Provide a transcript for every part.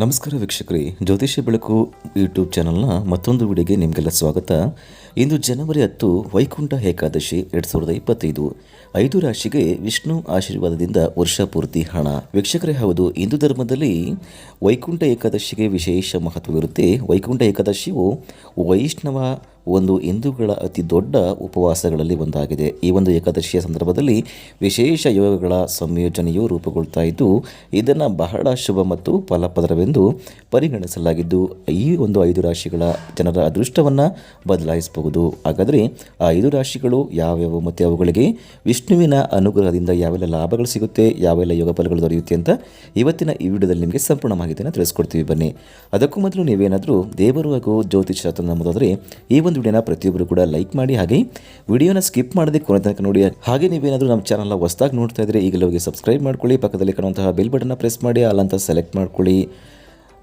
ನಮಸ್ಕಾರ ವೀಕ್ಷಕರೇ, ಜ್ಯೋತಿಷ್ಯ ಬೆಳಕು ಯೂಟ್ಯೂಬ್ ಚಾನಲ್ನ ಮತ್ತೊಂದು ವಿಡಿಯೋಗೆ ನಿಮಗೆಲ್ಲ ಸ್ವಾಗತ. ಇಂದು ಜನವರಿ ಹತ್ತು, ವೈಕುಂಠ ಏಕಾದಶಿ ಎರಡು ಸಾವಿರದ ಇಪ್ಪತ್ತೈದು. ಐದು ರಾಶಿಗೆ ವಿಷ್ಣು ಆಶೀರ್ವಾದದಿಂದ ವರ್ಷ ಪೂರ್ತಿ ಹಣ. ವೀಕ್ಷಕರೇ, ಹೌದು, ಹಿಂದೂ ಧರ್ಮದಲ್ಲಿ ವೈಕುಂಠ ಏಕಾದಶಿಗೆ ವಿಶೇಷ ಮಹತ್ವವಿರುತ್ತೆ. ವೈಕುಂಠ ಏಕಾದಶಿಯು ವೈಷ್ಣವ ಒಂದು ಹಿಂದೂಗಳ ಅತಿ ದೊಡ್ಡ ಉಪವಾಸಗಳಲ್ಲಿ ಒಂದಾಗಿದೆ. ಈ ಒಂದು ಏಕಾದಶಿಯ ಸಂದರ್ಭದಲ್ಲಿ ವಿಶೇಷ ಯೋಗಗಳ ಸಂಯೋಜನೆಯು ರೂಪುಗೊಳ್ತಾ ಇದ್ದು, ಇದನ್ನು ಬಹಳ ಶುಭ ಮತ್ತು ಫಲಪದರವೆಂದು ಪರಿಗಣಿಸಲಾಗಿದ್ದು, ಈ ಒಂದು ಐದು ರಾಶಿಗಳ ಜನರ ಅದೃಷ್ಟವನ್ನು ಬದಲಾಯಿಸಬಹುದು. ಹಾಗಾದರೆ ಆ ಐದು ರಾಶಿಗಳು ಯಾವ್ಯಾವ ಮತ್ತು ಅವುಗಳಿಗೆ ವಿಷ್ಣುವಿನ ಅನುಗ್ರಹದಿಂದ ಯಾವೆಲ್ಲ ಲಾಭಗಳು ಸಿಗುತ್ತೆ, ಯಾವೆಲ್ಲ ಯೋಗ ಫಲಗಳು ದೊರೆಯುತ್ತೆ ಅಂತ ಇವತ್ತಿನ ಈ ವಿಡಿಯೋದಲ್ಲಿ ನಿಮಗೆ ಸಂಪೂರ್ಣ ಮಾಹಿತಿಯನ್ನು ತಿಳಿಸ್ಕೊಡ್ತೀವಿ ಬನ್ನಿ. ಅದಕ್ಕೂ ಮೊದಲು ನೀವೇನಾದರೂ ದೇವರು ಹಾಗೂ ಜ್ಯೋತಿಷ ಶಾಸ್ತ್ರ ಈ ವಿಡಿಯೋನ ಪ್ರತಿಯೊಬ್ಬರು ಕೂಡ ಲೈಕ್ ಮಾಡಿ ಹಾಗೆ ವಿಡಿಯೋನ ಸ್ಕಿಪ್ ಮಾಡದೆ ಕೊನೆ ತನಕ ನೋಡಿ. ಹಾಗೆ ನೀವೇನಾದರೂ ನಮ್ಮ ಚಾನಲ್ನ ಹೊಸದಾಗಿ ನೋಡ್ತಾ ಇದ್ರೆ ಈಗಲೇ ಹೋಗಿ ಸಬ್ಸ್ಕ್ರೈಬ್ ಮಾಡ್ಕೊಳ್ಳಿ, ಪಕ್ಕದಲ್ಲಿ ಕಾಣುವಂತಹ ಬೆಲ್ ಬಟನ್ನ ಪ್ರೆಸ್ ಮಾಡಿ ಅಲ್ಲಂತ ಸೆಲೆಕ್ಟ್ ಮಾಡ್ಕೊಳ್ಳಿ.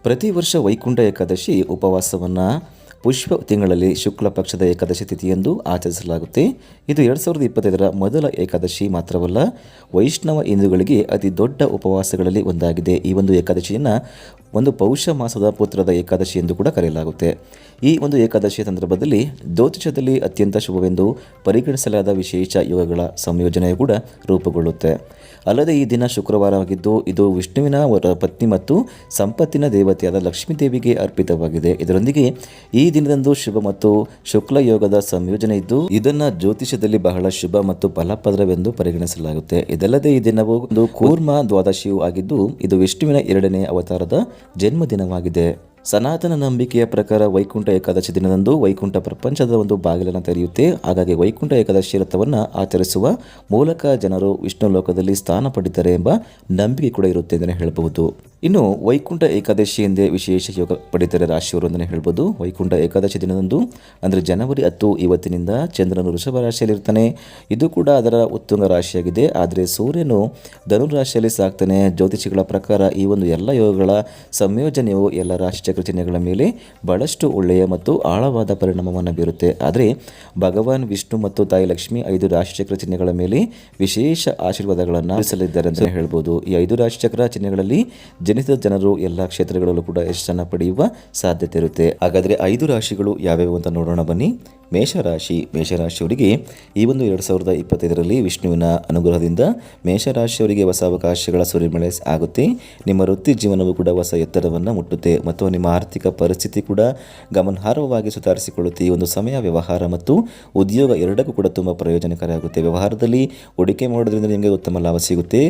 ಪ್ರತಿ ವರ್ಷ ವೈಕುಂಠ ಏಕಾದಶಿ ಉಪವಾಸವನ್ನು ಪುಷ್ಪ ತಿಂಗಳಲ್ಲಿ ಶುಕ್ಲ ಪಕ್ಷದ ಏಕಾದಶಿ ತಿಥಿಯೆಂದು ಆಚರಿಸಲಾಗುತ್ತೆ. ಇದು ಎರಡು ಸಾವಿರದ ಇಪ್ಪತ್ತೈದರ ಮೊದಲ ಏಕಾದಶಿ ಮಾತ್ರವಲ್ಲ, ವೈಷ್ಣವ ಹಿಂದೂಗಳಿಗೆ ಅತಿ ದೊಡ್ಡ ಉಪವಾಸಗಳಲ್ಲಿ ಒಂದಾಗಿದೆ. ಈ ಒಂದು ಏಕಾದಶಿಯನ್ನು ಒಂದು ಪೌಷ ಮಾಸದ ಪುತ್ರದ ಏಕಾದಶಿ ಎಂದು ಕೂಡ ಕರೆಯಲಾಗುತ್ತೆ. ಈ ಒಂದು ಏಕಾದಶಿಯ ಸಂದರ್ಭದಲ್ಲಿ ಜ್ಯೋತಿಷದಲ್ಲಿ ಅತ್ಯಂತ ಶುಭವೆಂದು ಪರಿಗಣಿಸಲಾದ ವಿಶೇಷ ಯೋಗಗಳ ಸಂಯೋಜನೆಯು ಕೂಡ ರೂಪುಗೊಳ್ಳುತ್ತೆ. ಅಲ್ಲದೆ ಈ ದಿನ ಶುಕ್ರವಾರವಾಗಿದ್ದು ಇದು ವಿಷ್ಣುವಿನ ಪತ್ನಿ ಮತ್ತು ಸಂಪತ್ತಿನ ದೇವತೆಯಾದ ಲಕ್ಷ್ಮೀದೇವಿಗೆ ಅರ್ಪಿತವಾಗಿದೆ. ಇದರೊಂದಿಗೆ ಈ ದಿನದಂದು ಶುಭ ಮತ್ತು ಶುಕ್ಲ ಯೋಗದ ಸಂಯೋಜನೆ ಇದ್ದು, ಇದನ್ನ ಜ್ಯೋತಿಷ್ಯದಲ್ಲಿ ಬಹಳ ಶುಭ ಮತ್ತು ಫಲಪ್ರದವೆಂದು ಪರಿಗಣಿಸಲಾಗುತ್ತೆ. ಇದಲ್ಲದೆ ಈ ದಿನವು ಒಂದು ಕೂರ್ಮ ದ್ವಾದಶಿಯೂ ಆಗಿದ್ದು, ಇದು ವಿಷ್ಣುವಿನ ಎರಡನೇ ಅವತಾರದ ಜನ್ಮದಿನವಾಗಿದೆ. ಸನಾತನ ನಂಬಿಕೆಯ ಪ್ರಕಾರ ವೈಕುಂಠ ಏಕಾದಶಿ ದಿನದಂದು ವೈಕುಂಠ ಪ್ರಪಂಚದ ಒಂದು ಬಾಗಿಲನ್ನು ತೆರೆಯುತ್ತೆ. ಹಾಗಾಗಿ ವೈಕುಂಠ ಏಕಾದಶಿ ವ್ರತವನ್ನು ಆಚರಿಸುವ ಮೂಲಕ ಜನರು ವಿಷ್ಣು ಲೋಕದಲ್ಲಿ ಸ್ಥಾನ ಪಡಿತಾರೆ ಎಂಬ ನಂಬಿಕೆ ಕೂಡ ಇರುತ್ತೆ ಅಂತಲೇ ಹೇಳಬಹುದು. ಇನ್ನು ವೈಕುಂಠ ಏಕಾದಶಿ ಎಂದೇ ವಿಶೇಷ ಯೋಗ ಪಡಿತಾರೆ ರಾಶಿಯವರು ಅಂತಲೇ ಹೇಳ್ಬೋದು. ವೈಕುಂಠ ಏಕಾದಶಿ ದಿನದಂದು, ಅಂದರೆ ಜನವರಿ ಹತ್ತು ಇವತ್ತಿನಿಂದ ಚಂದ್ರನು ವೃಷಭ ರಾಶಿಯಲ್ಲಿರ್ತಾನೆ ಇದು ಕೂಡ ಅದರ ಉತ್ತುಂಗ ರಾಶಿಯಾಗಿದೆ. ಆದರೆ ಸೂರ್ಯನು ಧನು ರಾಶಿಯಲ್ಲಿ ಸಾಕ್ತಾನೆ. ಜ್ಯೋತಿಷಿಗಳ ಪ್ರಕಾರ ಈ ಒಂದು ಎಲ್ಲ ಯೋಗಗಳ ಸಂಯೋಜನೆಯು ಎಲ್ಲ ರಾಶಿ ಚಕ್ರ ಚಿಹ್ನೆಗಳ ಮೇಲೆ ಬಹಳಷ್ಟು ಒಳ್ಳೆಯ ಮತ್ತು ಆಳವಾದ ಪರಿಣಾಮವನ್ನು ಬೀರುತ್ತೆ. ಆದರೆ ಭಗವಾನ್, ವಿಷ್ಣು ಮತ್ತು ತಾಯಿ ಲಕ್ಷ್ಮಿ ಐದು ರಾಶಿಚಕ್ರ ಚಿಹ್ನೆಗಳ ಮೇಲೆ ವಿಶೇಷ ಆಶೀರ್ವಾದಗಳನ್ನು ತಿಳಿಸಲಿದ್ದಾರೆ ಅಂತ ಹೇಳ್ಬೋದು. ಈ ಐದು ರಾಶಿಚಕ್ರ ಚಿಹ್ನೆಗಳಲ್ಲಿ ಜನಿಸಿದ ಜನರು ಎಲ್ಲ ಕ್ಷೇತ್ರಗಳಲ್ಲೂ ಕೂಡ ಯಶಸ್ಸನ್ನು ಪಡೆಯುವ ಸಾಧ್ಯತೆ ಇರುತ್ತೆ. ಹಾಗಾದರೆ ಐದು ರಾಶಿಗಳು ಯಾವ್ಯಾವು ಅಂತ ನೋಡೋಣ ಬನ್ನಿ. ಮೇಷರಾಶಿ, ಮೇಷರಾಶಿಯವರಿಗೆ ಈ ಒಂದು ಎರಡು ಸಾವಿರದ ಇಪ್ಪತ್ತೈದರಲ್ಲಿ ವಿಷ್ಣುವಿನ ಅನುಗ್ರಹದಿಂದ ಮೇಷರಾಶಿಯವರಿಗೆ ಹೊಸ ಅವಕಾಶಗಳ ಸುರಿಮಳೆ ಆಗುತ್ತೆ. ನಿಮ್ಮ ವೃತ್ತಿ ಜೀವನವು ಕೂಡ ಹೊಸ ಎತ್ತರವನ್ನು ಮುಟ್ಟುತ್ತೆ ಮತ್ತು ನಿಮ್ಮ ಆರ್ಥಿಕ ಪರಿಸ್ಥಿತಿ ಕೂಡ ಗಮನಾರ್ಹವಾಗಿ ಸುಧಾರಿಸಿಕೊಳ್ಳುತ್ತೆ. ಈ ಒಂದು ಸಮಯ ವ್ಯವಹಾರ ಮತ್ತು ಉದ್ಯೋಗ ಎರಡಕ್ಕೂ ಕೂಡ ತುಂಬ ಪ್ರಯೋಜನಕಾರಿ ಆಗುತ್ತೆ. ವ್ಯವಹಾರದಲ್ಲಿ ಹೂಡಿಕೆ ಮಾಡೋದ್ರಿಂದ ನಿಮಗೆ ಉತ್ತಮ ಲಾಭ ಸಿಗುತ್ತೆ.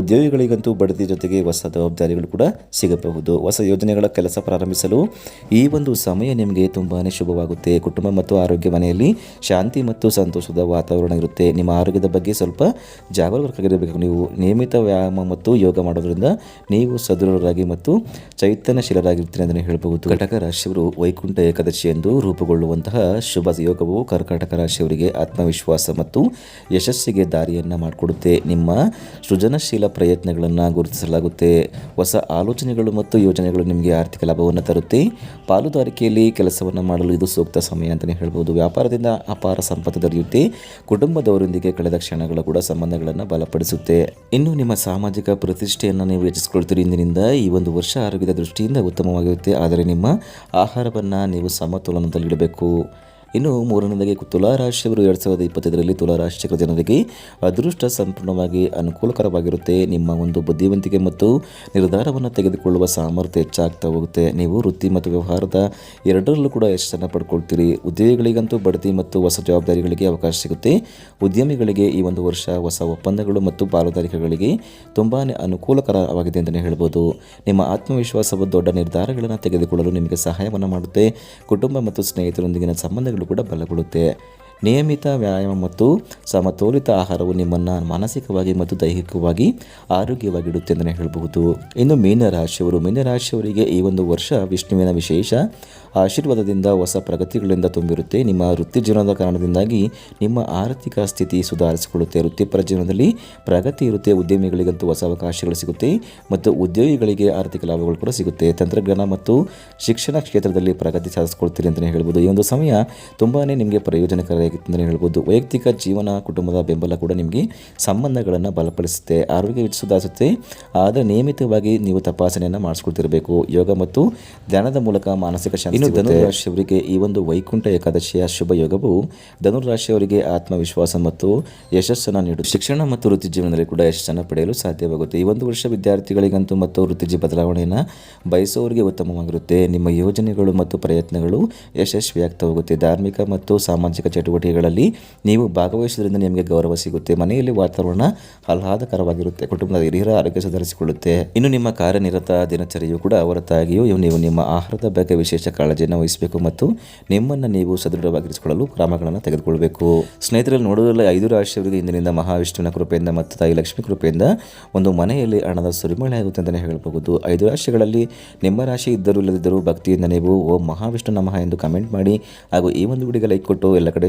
ಉದ್ಯೋಗಿಗಳಿಗಂತೂ ಬಡತಿ ಜೊತೆಗೆ ಹೊಸ ಜವಾಬ್ದಾರಿಗಳು ಕೂಡ ಸಿಗಬಹುದು. ಹೊಸ ಯೋಜನೆಗಳ ಕೆಲಸ ಪ್ರಾರಂಭಿಸಲು ಈ ಒಂದು ಸಮಯ ನಿಮಗೆ ತುಂಬಾ ಶುಭವಾಗುತ್ತೆ. ಕುಟುಂಬ ಮತ್ತು ಆರೋಗ್ಯ ಮನೆಯಲ್ಲಿ ಶಾಂತಿ ಮತ್ತು ಸಂತೋಷದ ವಾತಾವರಣ ಇರುತ್ತೆ. ನಿಮ್ಮ ಆರೋಗ್ಯದ ಬಗ್ಗೆ ಸ್ವಲ್ಪ ಜಾಗರೂಕರಾಗಿರಬೇಕು. ನೀವು ನಿಯಮಿತ ವ್ಯಾಯಾಮ ಮತ್ತು ಯೋಗ ಮಾಡೋದ್ರಿಂದ ನೀವು ಸದೃಢರಾಗಿ ಮತ್ತು ಚೈತನ್ಯಶೀಲರಾಗಿರ್ತೀರಿ ಅಂತಲೇ ಹೇಳಬಹುದು. ಕಟಕ ರಾಶಿಯವರು ವೈಕುಂಠ ಏಕಾದಶಿ ಎಂದು ರೂಪುಗೊಳ್ಳುವಂತಹ ಶುಭ ಯೋಗವು ಕರ್ಕಾಟಕ ರಾಶಿಯವರಿಗೆ ಆತ್ಮವಿಶ್ವಾಸ ಮತ್ತು ಯಶಸ್ಸಿಗೆ ದಾರಿಯನ್ನು ಮಾಡಿಕೊಡುತ್ತೆ. ನಿಮ್ಮ ಸೃಜನಶೀಲ ಪ್ರಯತ್ನಗಳನ್ನು ಗುರುತಿಸಲಾಗುತ್ತೆ. ಹೊಸ ಆಲೋಚನೆಗಳು ಮತ್ತು ಯೋಜನೆಗಳು ನಿಮಗೆ ಆರ್ಥಿಕ ಲಾಭವನ್ನು ತರುತ್ತೆ. ಪಾಲುದಾರಿಕೆಯಲ್ಲಿ ಕೆಲಸವನ್ನು ಮಾಡಲು ಇದು ಸೂಕ್ತ ಸಮಯ ಅಂತಲೇ ಹೇಳ್ಬೋದು. ವ್ಯಾಪಾರದಿಂದ ಅಪಾರ ಸಂಪತ್ತು ದೊರೆಯುತ್ತೆ. ಕುಟುಂಬದವರೊಂದಿಗೆ ಕಳೆದ ಕ್ಷಣಗಳ ಕೂಡ ಸಂಬಂಧಗಳನ್ನು ಬಲಪಡಿಸುತ್ತೆ. ಇನ್ನು ನಿಮ್ಮ ಸಾಮಾಜಿಕ ಪ್ರತಿಷ್ಠೆಯನ್ನು ನೀವು ಹೆಚ್ಚಿಸಿಕೊಳ್ತೀರಿ ಇಂದಿನಿಂದ ಈ ಒಂದು ವರ್ಷ ಆರೋಗ್ಯದ ದೃಷ್ಟಿಯಿಂದ ಉತ್ತಮವಾಗಿರುತ್ತೆ. ಆದರೆ ನಿಮ್ಮ ಆಹಾರವನ್ನು ನೀವು ಸಮತೋಲನದಲ್ಲಿಡಬೇಕು. ಇನ್ನು ಮೂರನೇದಾಗಿ ತುಲಾರಾಶಿಯವರು ಎರಡು ಸಾವಿರದ ಇಪ್ಪತ್ತೈದರಲ್ಲಿ ತುಲಾರಾಶಿಯ ಜನರಿಗೆ ಅದೃಷ್ಟ ಸಂಪೂರ್ಣವಾಗಿ ಅನುಕೂಲಕರವಾಗಿರುತ್ತೆ. ನಿಮ್ಮ ಒಂದು ಬುದ್ಧಿವಂತಿಕೆ ಮತ್ತು ನಿರ್ಧಾರವನ್ನು ತೆಗೆದುಕೊಳ್ಳುವ ಸಾಮರ್ಥ್ಯ ಹೆಚ್ಚಾಗ್ತಾ ಹೋಗುತ್ತೆ. ನೀವು ವೃತ್ತಿ ಮತ್ತು ವ್ಯವಹಾರದ ಎರಡರಲ್ಲೂ ಕೂಡ ಯಶಸ್ಸನ್ನು ಪಡ್ಕೊಳ್ತೀರಿ. ಉದ್ಯೋಗಿಗಳಿಗಂತೂ ಬಡ್ತಿ ಮತ್ತು ಹೊಸ ಜವಾಬ್ದಾರಿಗಳಿಗೆ ಅವಕಾಶ ಸಿಗುತ್ತೆ. ಉದ್ಯಮಿಗಳಿಗೆ ಈ ಒಂದು ವರ್ಷ ಹೊಸ ಒಪ್ಪಂದಗಳು ಮತ್ತು ಪಾಲುದಾರಿಕೆಗಳಿಗೆ ತುಂಬಾ ಅನುಕೂಲಕರವಾಗಿದೆ ಅಂತಲೇ ಹೇಳ್ಬೋದು. ನಿಮ್ಮ ಆತ್ಮವಿಶ್ವಾಸವು ದೊಡ್ಡ ನಿರ್ಧಾರಗಳನ್ನು ತೆಗೆದುಕೊಳ್ಳಲು ನಿಮಗೆ ಸಹಾಯವನ್ನು ಮಾಡುತ್ತೆ. ಕುಟುಂಬ ಮತ್ತು ಸ್ನೇಹಿತರೊಂದಿಗಿನ ಸಂಬಂಧಗಳು ಕೂಡ ಬಲಗೊಳ್ಳುತ್ತೆ. ನಿಯಮಿತ ವ್ಯಾಯಾಮ ಮತ್ತು ಸಮತೋಲಿತ ಆಹಾರವು ನಿಮ್ಮನ್ನು ಮಾನಸಿಕವಾಗಿ ಮತ್ತು ದೈಹಿಕವಾಗಿ ಆರೋಗ್ಯವಾಗಿಡುತ್ತೆ ಅಂತಲೇ ಹೇಳಬಹುದು. ಇನ್ನು ಮೀನರಾಶಿಯವರು ಮೀನರಾಶಿಯವರಿಗೆ ಈ ಒಂದು ವರ್ಷ ವಿಷ್ಣುವಿನ ವಿಶೇಷ ಆಶೀರ್ವಾದದಿಂದ ಹೊಸ ಪ್ರಗತಿಗಳಿಂದ ತುಂಬಿರುತ್ತೆ. ನಿಮ್ಮ ವೃತ್ತಿ ಜೀವನದ ಕಾರಣದಿಂದಾಗಿ ನಿಮ್ಮ ಆರ್ಥಿಕ ಸ್ಥಿತಿ ಸುಧಾರಿಸಿಕೊಳ್ಳುತ್ತೆ. ವೃತ್ತಿಪರ ಜೀವನದಲ್ಲಿ ಪ್ರಗತಿ ಇರುತ್ತೆ, ಉದ್ಯಮಿಗಳಿಗಂತೂ ಹೊಸ ಅವಕಾಶಗಳು ಸಿಗುತ್ತೆ ಮತ್ತು ಉದ್ಯೋಗಿಗಳಿಗೆ ಆರ್ಥಿಕ ಲಾಭಗಳು ಕೂಡ ಸಿಗುತ್ತೆ. ತಂತ್ರಜ್ಞಾನ ಮತ್ತು ಶಿಕ್ಷಣ ಕ್ಷೇತ್ರದಲ್ಲಿ ಪ್ರಗತಿ ಸಾಧಿಸಿಕೊಳ್ತೀರಿ ಅಂತಲೇ ಹೇಳ್ಬೋದು ಈ ಒಂದು ಸಮಯ ತುಂಬಾ ನಿಮಗೆ ಪ್ರಯೋಜನಕಾರಿ ಅಂತಲೇ ಹೇಳ್ಬೋದು. ವೈಯಕ್ತಿಕ ಜೀವನ ಕುಟುಂಬದ ಬೆಂಬಲ ಕೂಡ ನಿಮಗೆ ಸಂಬಂಧಗಳನ್ನು ಬಲಪಡಿಸುತ್ತೆ. ಆರೋಗ್ಯ ಸುಧಾರಿಸುತ್ತೆ ಆದರೆ ನಿಯಮಿತವಾಗಿ ನೀವು ತಪಾಸಣೆಯನ್ನು ಮಾಡಿಸ್ಕೊಳ್ತಿರಬೇಕು ಯೋಗ ಮತ್ತು ಧ್ಯಾನದ ಮೂಲಕ ಮಾನಸಿಕ ಶಾಂತಿ ಇನ್ನು ಧನುರಾಶಿಯವರಿಗೆ ಈ ಒಂದು ವೈಕುಂಠ ಏಕಾದಶಿಯ ಶುಭ ಯೋಗವು ಧನುರಾಶಿಯವರಿಗೆ ಆತ್ಮವಿಶ್ವಾಸ ಮತ್ತು ಯಶಸ್ಸನ್ನು ನೀಡುತ್ತೆ. ಶಿಕ್ಷಣ ಮತ್ತು ವೃತ್ತಿ ಜೀವನದಲ್ಲಿ ಕೂಡ ಯಶಸ್ಸನ್ನು ಪಡೆಯಲು ಸಾಧ್ಯವಾಗುತ್ತೆ. ಈ ಒಂದು ವರ್ಷ ವಿದ್ಯಾರ್ಥಿಗಳಿಗಂತೂ ಮತ್ತು ವೃತ್ತಿಜಿ ಬದಲಾವಣೆಯನ್ನು ಬಯಸುವವರಿಗೆ ಉತ್ತಮವಾಗಿರುತ್ತೆ. ನಿಮ್ಮ ಯೋಜನೆಗಳು ಮತ್ತು ಪ್ರಯತ್ನಗಳು ಯಶಸ್ವಿಯಾಗ್ತಾ ಹೋಗುತ್ತೆ. ಧಾರ್ಮಿಕ ಮತ್ತು ಸಾಮಾಜಿಕ ಚಟುವಟಿಕೆಗಳಲ್ಲಿ ನೀವು ಭಾಗವಹಿಸುವುದರಿಂದ ನಿಮಗೆ ಗೌರವ ಸಿಗುತ್ತೆ. ಮನೆಯಲ್ಲಿ ವಾತಾವರಣ ಆಹ್ಲಾದಕರವಾಗಿರುತ್ತೆ. ಕುಟುಂಬದ ಹಿರಿಯರ ಆರೋಗ್ಯ ಸುಧಾರಿಸಿಕೊಳ್ಳುತ್ತೆ. ಇನ್ನು ನಿಮ್ಮ ಕಾರ್ಯನಿರತ ದಿನಚರಿಯು ಕೂಡ ಹೊರತಾಗಿಯೂ ನೀವು ನಿಮ್ಮ ಆಹಾರದ ಬಗ್ಗೆ ವಿಶೇಷ ಕಾಳಜಿಯನ್ನು ವಹಿಸಬೇಕು ಮತ್ತು ನಿಮ್ಮನ್ನು ನೀವು ಸದೃಢವಾಗಿರಿಸಿಕೊಳ್ಳಲು ಕ್ರಮಗಳನ್ನು ತೆಗೆದುಕೊಳ್ಳಬೇಕು ಸ್ನೇಹಿತರಲ್ಲಿ ನೋಡುವುದರಲ್ಲಿ ಐದು ರಾಶಿಯವರಿಗೆ ಇಂದಿನಿಂದ ಮಹಾವಿಷ್ಣುವಿನ ಕೃಪೆಯಿಂದ ಮತ್ತು ತಾಯಿ ಲಕ್ಷ್ಮಿ ಕೃಪೆಯಿಂದ ಒಂದು ಮನೆಯಲ್ಲಿ ಹಣದ ಸುರಿಮಳೆ ಆಗುತ್ತೆ ಅಂತಲೇ ಹೇಳಬಹುದು. ಐದು ರಾಶಿಗಳಲ್ಲಿ ನಿಮ್ಮ ರಾಶಿ ಇದ್ದರೂ ಇಲ್ಲದಿದ್ದರೂ ಭಕ್ತಿಯಿಂದ ನೀವು ಓ ಮಹಾವಿಷ್ಣು ನಮಃ ಎಂದು ಕಮೆಂಟ್ ಮಾಡಿ ಹಾಗೂ ಈ ಒಂದು ವಿಡಿಯೋಗೆ ಲೈಕ್ ಕೊಟ್ಟು ಎಲ್ಲ ಕಡೆ